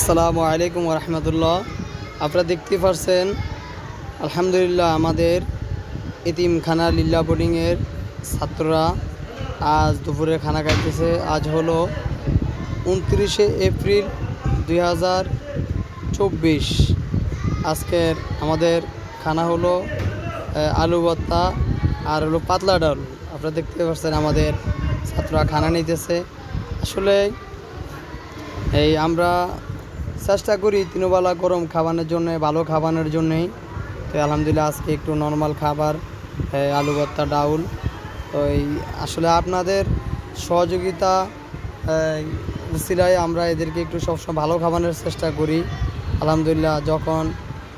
আসসালামু আলাইকুম রহমতুল্লাহ। আপনারা দেখতে পারছেন, আলহামদুলিল্লাহ আমাদের এতিমখানা লিল্লা বোর্ডিংয়ের ছাত্ররা আজ দুপুরে খানা খাইতেছে। আজ হলো উনত্রিশে এপ্রিল দুই হাজার চব্বিশ। আজকের আমাদের খানা হলো আলু ভর্তা আর হলো পাতলা ডাল। আপনারা দেখতে পাচ্ছেন আমাদের ছাত্ররা খানা নিতেছে। আসলে এই আমরা চেষ্টা করি তিনবেলা গরম খাবানোর জন্য, ভালো খাবানোর জন্যই। তো আলহামদুলিল্লাহ আজকে একটু নর্মাল খাবার আলু ভর্তা, ডাউল। তো এই আসলে আপনাদের সহযোগিতা উসিলায় আমরা এদেরকে একটু সবসময় ভালো খাবানোর চেষ্টা করি। আলহামদুলিল্লাহ যখন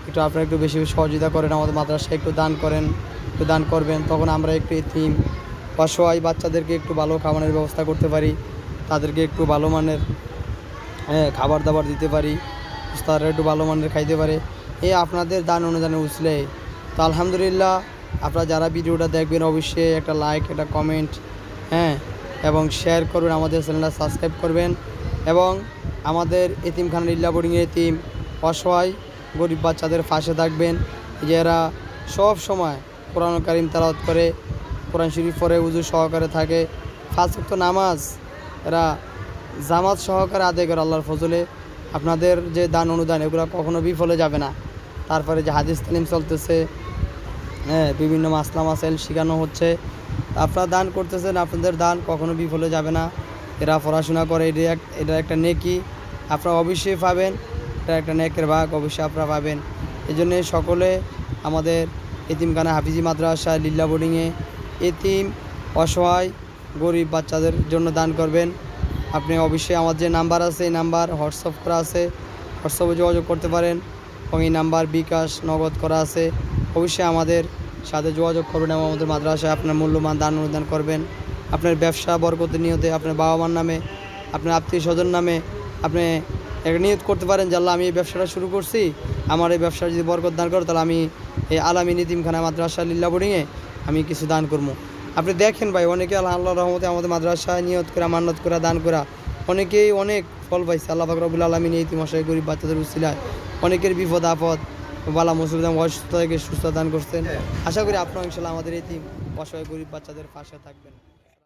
একটু আপনারা একটু বেশি সহযোগিতা করেন, আমাদের মাদ্রাসায় একটু দান করেন, একটু দান করবেন, তখন আমরা একটু এতিম অসহায় বাচ্চাদেরকে একটু ভালো খাবানোর ব্যবস্থা করতে পারি, তাদেরকে একটু ভালো মানের হ্যাঁ খাবার দাবার দিতে পারি তারা একটু ভালো মানের খাইতে পারে। এই আপনাদের দান অনুদানে উছলে তো আলহামদুলিল্লাহ, আপনারা যারা ভিডিওটা দেখবেন অবশ্যই একটা লাইক একটা কমেন্ট হ্যাঁ এবং শেয়ার করবেন, আমাদের চ্যানেলটা সাবস্ক্রাইব করবেন। এবং আমাদের এতিমখানা লিল্লা বোর্ডিংয়ের এতিম অসহায়, গরিব বাচ্চাদের পাশে থাকবেন, যারা সব সময় কোরআন কারিম তালাওয়াত করে, কোরআন শরীফ পরে উজু সহকারে থাকে। ফাঁস ওয়াক্ত নামাজ, এরা জামাত সহকারে আদায় করে আল্লাহর ফজলে আপনাদের যে দান অনুদান, এগুলো কখনো বিফলে যাবে না। তারপরে যে হাদিস তালিম চলতেছে হ্যাঁ বিভিন্ন মাসলা মাসাইল শেখানো হচ্ছে। আপনারা দান করতেছেন, আপনাদের দান কখনো বিফলে যাবে না। এরা পড়াশোনা করে, এটা এক, এটা একটা নেকি। আপনারা অবশ্যই পাবেন, এটা একটা নেকের ভাগ, অবশ্যই আপনারা পাবেন। এই জন্যে সকলে আমাদের এতিমখানা হাফিজি মাদ্রাসা, লিল্লা বোর্ডিংয়ে এতিম, অসহায়, গরিব বাচ্চাদের জন্য দান করবেন। আপনি অবশ্যই আমার যে নাম্বার আছে, এই নাম্বার হোয়াটসঅ্যাপ করা আছে। হোয়াটসঅ্যাপে যোগাযোগ করতে পারেন এবং এই নাম্বার বিকাশ নগদ করা আছে। অবশ্যই আমাদের সাথে যোগাযোগ করবেন এবং আমাদের মাদ্রাসায় আপনার মূল্যবান দান অনুদান করবেন। আপনার ব্যবসা বরকতের নিয়তে আপনার বাবা মার নামে, আপনার আত্মীয় স্বজন নামে আপনি একটা নিয়ত করতে পারেন যে আমি এই ব্যবসাটা শুরু করছি। আমার এই ব্যবসা যদি বরকত দান করো, তাহলে আমি এই আলামী নিতিমখানা মাদ্রাসা লিল্লা বোর্ডিংয়ে আমি কিছু দান করব। আপনি দেখেন ভাই, অনেকে আল্লাহ আল্লাহ রহমতে আমাদের মাদ্রাসায় নিয়ত করা, মান্নত করা, দান করা, অনেকেই অনেক ফল পাইছে। আল্লাহ ফাকরাবুল আলমিন এই গরিব বাচ্চাদের উচিলায় অনেকের বিপদ আপদ, বালা মুসলিম অসুস্থ থেকে সুস্থ দান করছেন। আশা করি আপনার ইনশাল্লাহ আমাদের এই টিম অসহায় গরিব বাচ্চাদের পাশে থাকবেন।